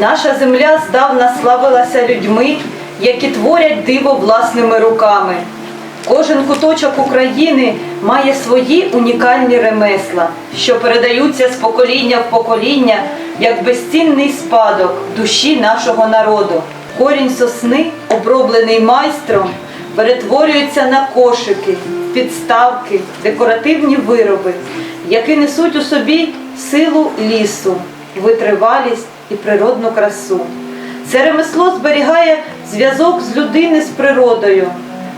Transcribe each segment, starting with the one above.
Наша земля здавна славилася людьми, які творять диво власними руками. Кожен куточок України має свої унікальні ремесла, що передаються з покоління в покоління як безцінний спадок душі нашого народу. Корінь сосни, оброблений майстром, перетворюється на кошики, підставки, декоративні вироби, які несуть у собі силу лісу, витривалість і природну красу. Це ремесло зберігає зв'язок з людини з природою,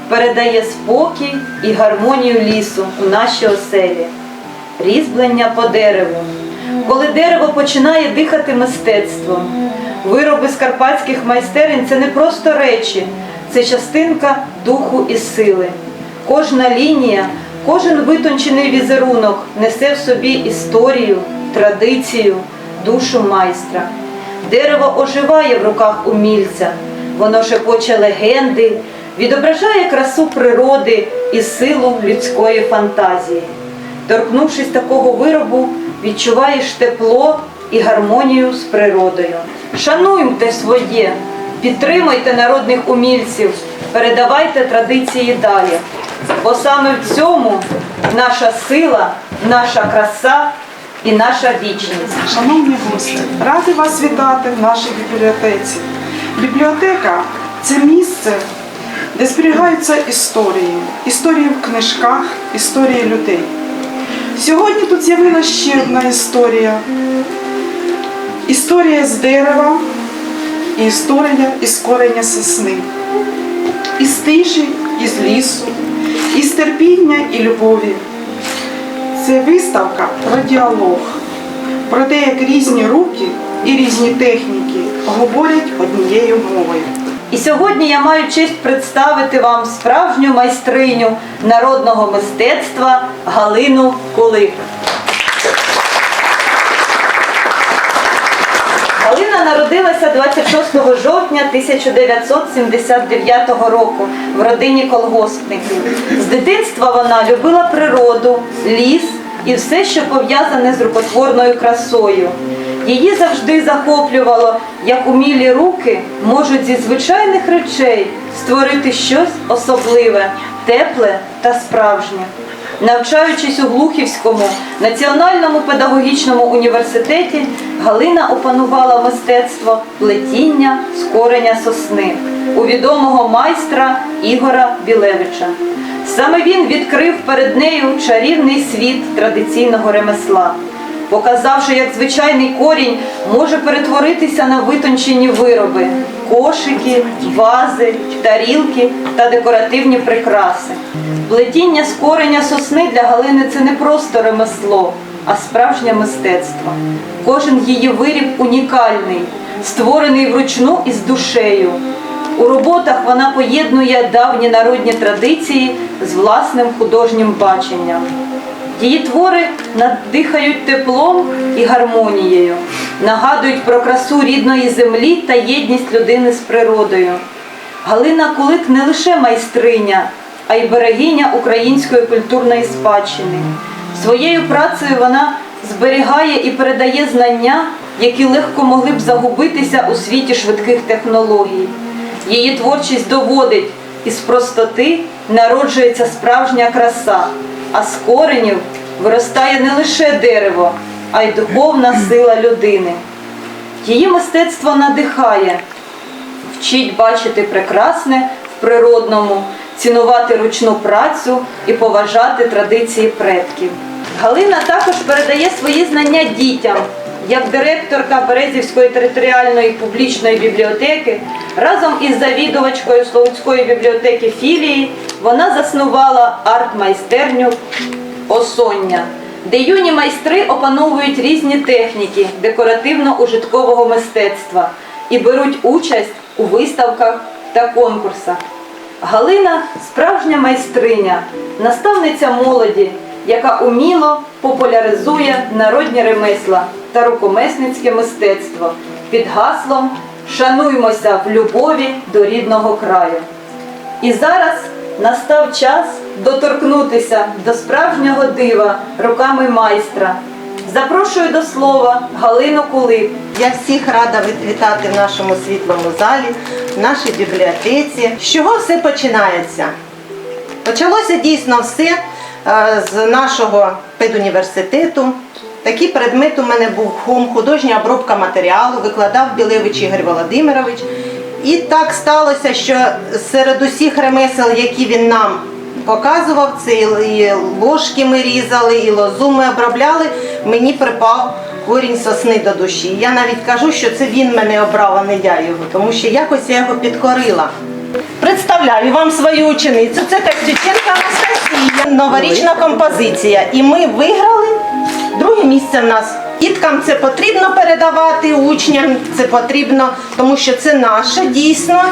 передає спокій і гармонію лісу у наші оселі. Різьблення по дереву. Коли дерево починає дихати мистецтвом, вироби з карпатських майстерень це не просто речі, це частинка духу і сили. Кожна лінія, кожен витончений візерунок несе в собі історію, традицію, душу майстра. Дерево оживає в руках умільця, воно шепоче легенди, відображає красу природи і силу людської фантазії. Торкнувшись такого виробу, відчуваєш тепло і гармонію з природою. Шануйте своє, підтримуйте народних умільців, передавайте традиції далі. Бо саме в цьому наша сила, наша краса і наша вічність. Шановні гості, раді вас вітати в нашій бібліотеці. Бібліотека це місце, де зберігаються історії, історії в книжках, історії людей. Сьогодні тут з'явилася ще одна історія. Історія з дерева і історія із корення сосни. Із тиші, із лісу, із терпіння і любові. Це виставка про діалог, про те, як різні руки і різні техніки говорять однією мовою. І сьогодні я маю честь представити вам справжню майстриню народного мистецтва Галину Кулик. Галина народилася 26 жовтня 1979 року в родині колгоспників. З дитинства вона любила природу, ліс і все, що пов'язане з рукотворною красою. Її завжди захоплювало, як умілі руки можуть зі звичайних речей створити щось особливе, тепле та справжнє. Навчаючись у Глухівському національному педагогічному університеті, Галина опанувала мистецтво плетіння з кореня сосни у відомого майстра Ігора Білевича. Саме він відкрив перед нею чарівний світ традиційного ремесла, показавши, як звичайний корінь може перетворитися на витончені вироби кошики, вази, тарілки та декоративні прикраси. Плетіння з кореня сосни для Галини це не просто ремесло, а справжнє мистецтво. Кожен її виріб унікальний, створений вручну і з душею. У роботах вона поєднує давні народні традиції з власним художнім баченням. Її твори надихають теплом і гармонією, нагадують про красу рідної землі та єдність людини з природою. Галина Кулик не лише майстриня, а й берегиня української культурної спадщини. Своєю працею вона зберігає і передає знання, які легко могли б загубитися у світі швидких технологій. Її творчість доводить, із простоти народжується справжня краса, а з коренів виростає не лише дерево, а й духовна сила людини. Її мистецтво надихає, вчить бачити прекрасне в природному, цінувати ручну працю і поважати традиції предків. Галина також передає свої знання дітям. Як директорка Березівської територіальної публічної бібліотеки разом із завідувачкою Словуцької бібліотеки філії вона заснувала арт-майстерню Осоння, де юні майстри опановують різні техніки декоративно-ужиткового мистецтва і беруть участь у виставках та конкурсах. Галина справжня майстриня, наставниця молоді, яка уміло популяризує народні ремесла та рукомесницьке мистецтво під гаслом Шануймося в любові до рідного краю. І зараз настав час доторкнутися до справжнього дива руками майстра, Запрошую до слова Галину Кулик. Я всіх рада вітати в нашому світлому залі, в нашій бібліотеці. З чого все починається? Почалося дійсно все е, з нашого педуніверситету. Такий предмет у мене був хум, художня обробка матеріалу, викладав Білевич Ігор Володимирович. І так сталося, що серед усіх ремесел, які він нам показував, це і ложки ми різали, і лозу ми обробляли, мені припав корінь сосни до душі. Я навіть кажу, що це він мене обрав, а не я його, тому що якось я його підкорила. Представляю вам свою ученицю. Це Костюченка Анастасія. Новорічна композиція. І ми виграли друге місце в нас. Діткам це потрібно передавати, учням це потрібно, тому що це наше дійсно.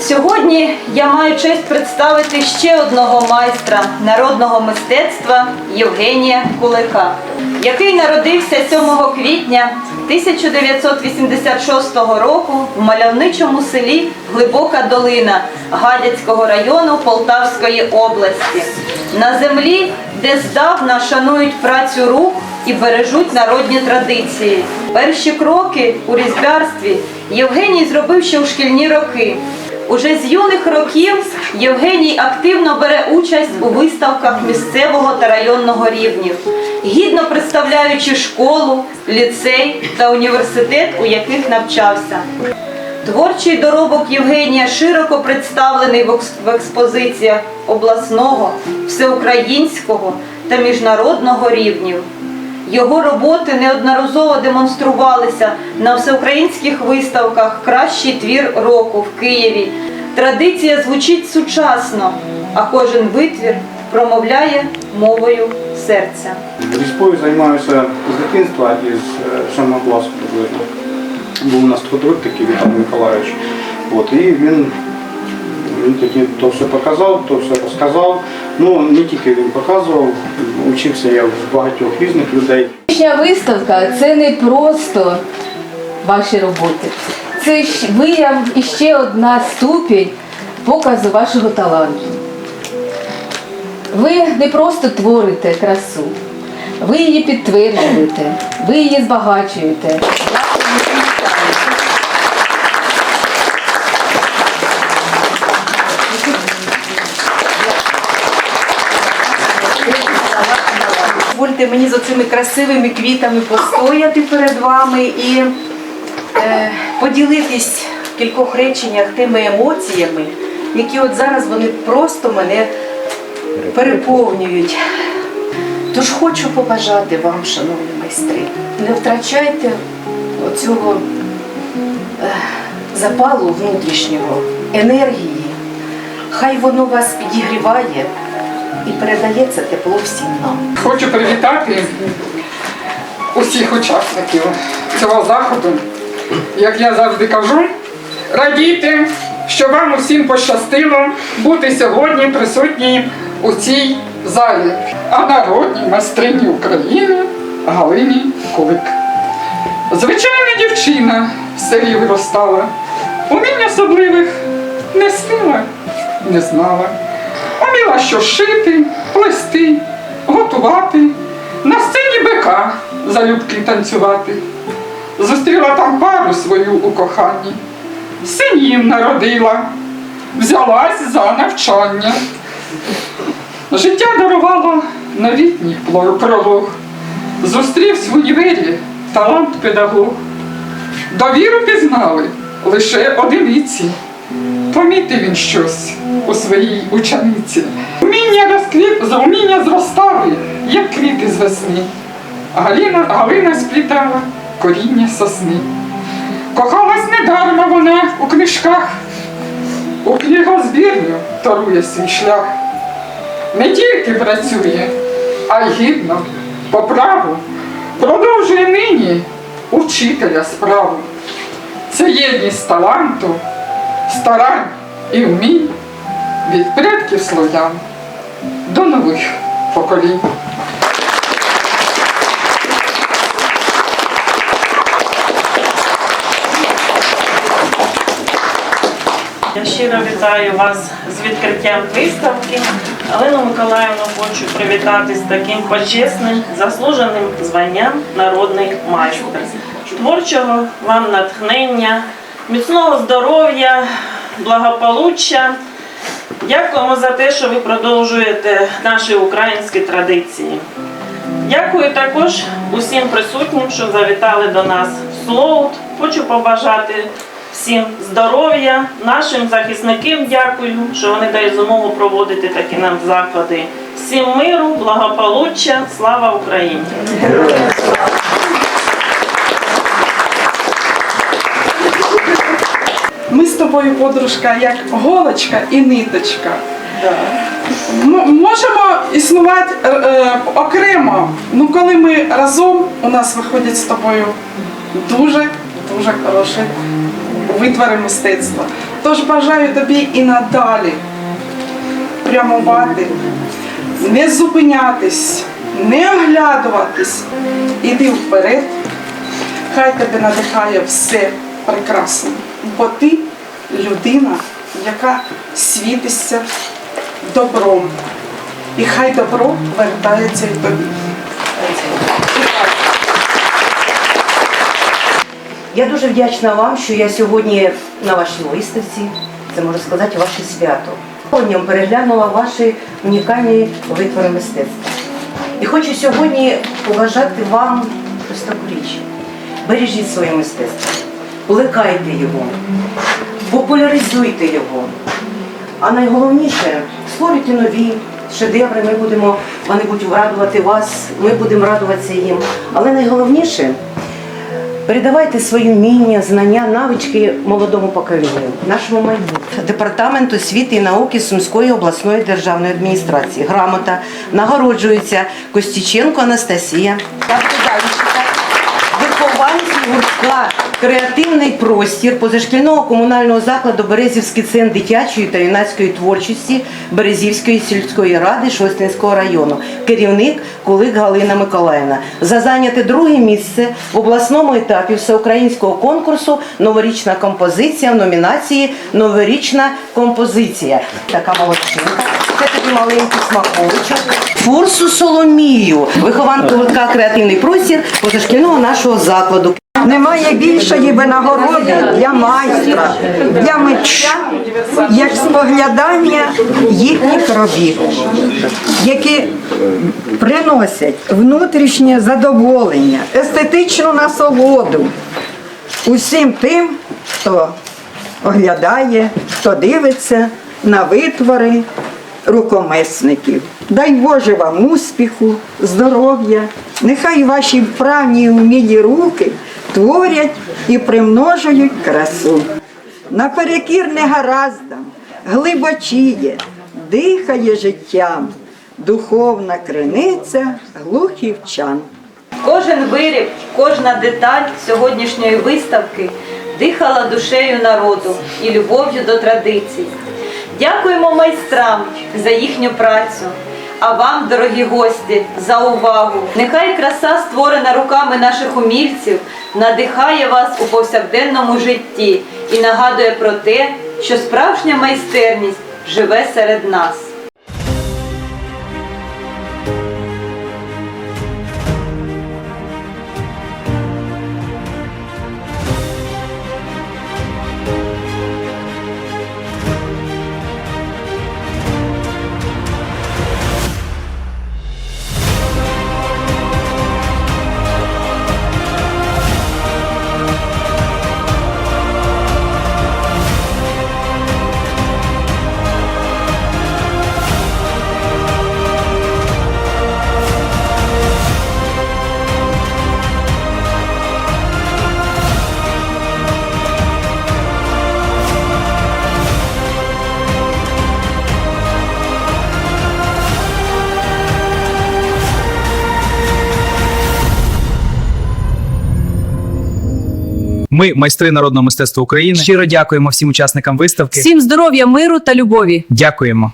Сьогодні я маю честь представити ще одного майстра народного мистецтва Євгенія Кулика, який народився 7 квітня 1986 року в мальовничому селі Глибока Долина Гадяцького району Полтавської області, на землі, де здавна шанують працю рук і бережуть народні традиції. Перші кроки у різьбярстві Євгеній зробив ще у шкільні роки. Уже з юних років Євгеній активно бере участь у виставках місцевого та районного рівнів, гідно представляючи школу, ліцей та університет, у яких навчався. Творчий доробок Євгенія широко представлений в експозиціях обласного, всеукраїнського та міжнародного рівнів. Його роботи неодноразово демонструвалися на всеукраїнських виставках Кращий твір року в Києві. Традиція звучить сучасно, а кожен витвір промовляє мовою серця. Різьбою займаюся з дитинства із е, сьомого класу приблизно. Був у нас художник такий Віталій Миколаївич. От, і він, він тоді то все показав, то все розказав. Ну, не тільки він показував, учився я в багатьох різних людей. Сьогоднішня виставка це не просто ваші роботи. Це вияв і ще одна ступінь показу вашого таланту. Ви не просто творите красу, ви її підтверджуєте, ви її збагачуєте. Вашими. Дозвольте мені за цими красивими квітами постояти перед вами і е, поділитись в кількох реченнях тими емоціями, які от зараз вони просто мене переповнюють. Тож хочу побажати вам, шановні майстри, не втрачайте оцього е, запалу внутрішнього, енергії. Хай воно вас підігріває і передає це тепло всім нам. Хочу привітати усіх учасників цього заходу. Як я завжди кажу, радійте, що вам усім пощастило бути сьогодні присутні у цій залі, а народній майстрині України Галині Кулик. Звичайна дівчина в селі виростала, умінь особливих не снила, не знала. Уміла що шити, плести, готувати, на сцені бика залюбки танцювати. Зустріла там пару свою у коханні, синів народила, взялась за навчання. Життя дарувало новітній пролог. Зустрівсь в універі талант педагог. Довіру пізнали лише одиниці. Помітив він щось у своїй учениці. Уміння розквіт, уміння зростали, як квіти з весни. Галина, Галина сплітала коріння сосни. Кохалась недарма вона у книжках, у книгозбірню торує свій шлях. Не тільки працює, а й гідно, по праву, продовжує нині учителя справу. Це єдність таланту, старань і вмінь від предків слов'ян до нових поколінь. Я щиро вітаю вас з відкриттям виставки. Галину Миколаївну хочу привітати з таким почесним, заслуженим званням народний майстер. Творчого вам натхнення, міцного здоров'я, благополуччя. Дякуємо за те, що ви продовжуєте наші українські традиції. Дякую також усім присутнім, що завітали до нас в Слоут. Хочу побажати всім здоров'я, нашим захисникам дякую, що вони дають змогу проводити такі нам заходи. Всім миру, благополуччя, слава Україні! Тобою, подружка, як голочка і ниточка. М- можемо існувати е, е, окремо. Ну, коли ми разом, у нас виходять з тобою дуже дуже хороші витвори мистецтва. Тож бажаю тобі і надалі прямувати, не зупинятись, не оглядуватись. Іди вперед. Хай тебе надихає все прекрасне, бо ти людина, яка світиться добром. І хай добро вертається й тобі. Я дуже вдячна вам, що я сьогодні на вашій виставці, це можу сказати, ваше свято. Сьогодні переглянула ваші унікальні витвори мистецтва. І хочу сьогодні побажати вам ось таку річ. Бережіть своє мистецтво, плекайте його, популяризуйте його. А найголовніше створюйте нові шедеври. Ми будемо, вони будуть радувати вас, ми будемо радуватися їм. Але найголовніше Передавайте свої вміння, знання, навички молодому поколінню, нашому майбутньому. Департамент освіти і науки Сумської обласної державної адміністрації. Грамота нагороджується Костіченко Анастасія. Вихованці гуртка Креативний простір позашкільного комунального закладу Березівський центр дитячої та юнацької творчості Березівської сільської ради Шостинського району. Керівник Кулик Галина Миколаївна. За зайняте друге місце в обласному етапі всеукраїнського конкурсу Новорічна композиція в номінації Новорічна композиція. Така молодчинка. Це тобі маленький смаковичок. Фурсу Соломію, вихованку гуртка Креативний простір позашкільного нашого закладу. Немає більшої винагороди для майстра, для митця, як споглядання їхніх робіт, які приносять внутрішнє задоволення, естетичну насолоду усім тим, хто оглядає, хто дивиться на витвори рукомисників. Дай Боже вам успіху, здоров'я, нехай ваші вправні і вмілі руки творять і примножують красу. Наперекір негараздам, глибочіє, дихає життям, духовна криниця глухівчан. Кожен виріб, кожна деталь сьогоднішньої виставки дихала душею народу і любов'ю до традицій. Дякуємо майстрам за їхню працю. А вам, дорогі гості, за увагу. Нехай краса, створена руками наших умільців, надихає вас у повсякденному житті і нагадує про те, що справжня майстерність живе серед нас. Ми, майстри народного мистецтва України, щиро дякуємо всім учасникам виставки. Всім здоров'я, миру та любові. Дякуємо.